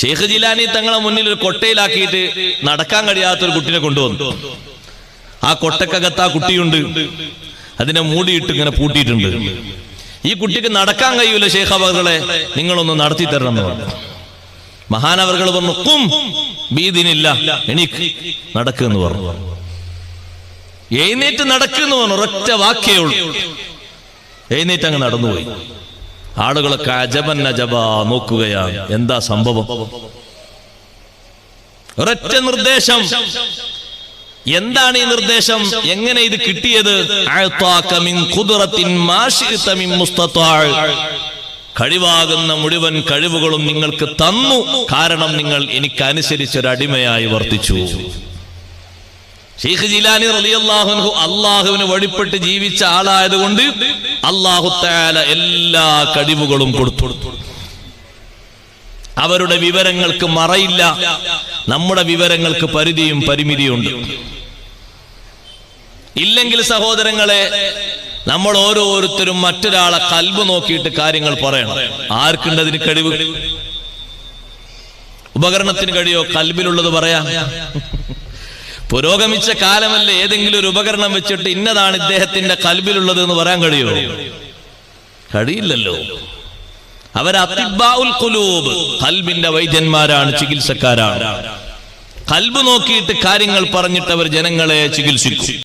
ഷെയ്ഖ് ജിലാനി തങ്ങളെ മുന്നിൽ ഒരു കൊട്ടയിലാക്കിയിട്ട് നടക്കാൻ കഴിയാത്ത ഒരു കുട്ടിനെ കൊണ്ടുവന്നു. ആ കൊട്ടക്കകത്ത് ആ കുട്ടിയുണ്ട്. അതിനെ മൂടിയിട്ട് ഇങ്ങനെ പൂട്ടിയിട്ടുണ്ട്. ഈ കുട്ടിക്ക് നടക്കാൻ കഴിയൂല ഷെയ്ഖ് അവകളെ. നിങ്ങളൊന്ന് നടത്തി തരണം എന്ന് പറഞ്ഞു. മഹാനവർകൾ പറഞ്ഞു കും ഭീതിനില്ല എണീക്ക് നടക്കുന്നു പറഞ്ഞു. എഴുന്നേറ്റ് നടക്കുന്നു പറഞ്ഞു ഒറ്റ വാക്കേ ഉള്ളൂ. എഴുന്നേറ്റ് അങ്ങ് നടന്നുപോയി. ആളുകളൊക്കെ അജബൻ അജബ നോക്കുകയാണ്. എന്താ സംഭവം? ഒരൊറ്റ നിർദ്ദേശം. എന്താണ് ഈ നിർദ്ദേശം? എങ്ങനെ ഇത് കിട്ടിയത്. കഴിവാകുന്ന മുഴുവൻ കഴിവുകളും നിങ്ങൾക്ക് തന്നു. കാരണം നിങ്ങൾ എനിക്ക് അനുസരിച്ച് ഒരു അടിമയായി വർത്തിച്ചു. ഷെയ്ഖ് ജിലാനി റളിയല്ലാഹു അള്ളാഹുവിന് വഴിപ്പെട്ട് ജീവിച്ച ആളായതുകൊണ്ട് അള്ളാഹു താല എല്ലാ കഴിവുകളും കൊടുത്തു. അവരുടെ വിവരങ്ങൾക്ക് മറയില്ല. നമ്മുടെ വിവരങ്ങൾക്ക് പരിധിയും പരിമിതിയുണ്ട്. ഇല്ലെങ്കിൽ സഹോദരങ്ങളെ നമ്മൾ ഓരോരുത്തരും മറ്റൊരാളെ കൽബ് നോക്കിയിട്ട് കാര്യങ്ങൾ പറയണം. ആർക്കുണ്ട് അതിന് കഴിവ്? ഉപകരണത്തിന് കഴിയോ? കൽബിലുള്ളത് പറയാം. പുരോഗമിച്ച കാലമല്ല ഏതെങ്കിലും ഒരു ഉപകരണം വെച്ചിട്ട് ഇന്നതാണ് ഇദ്ദേഹത്തിന്റെ കൽബിലുള്ളത് എന്ന് പറയാൻ കഴിയുമോ കഴിയില്ലല്ലോ. അവർ അത്തിബാഉൽ ഖുലൂബ് കൽബിന്റെ വൈദ്യന്മാരാണ് ചികിത്സക്കാരാണ്. കൽബ് നോക്കിയിട്ട് കാര്യങ്ങൾ പറഞ്ഞിട്ട് അവർ ജനങ്ങളെ ചികിത്സിക്കും.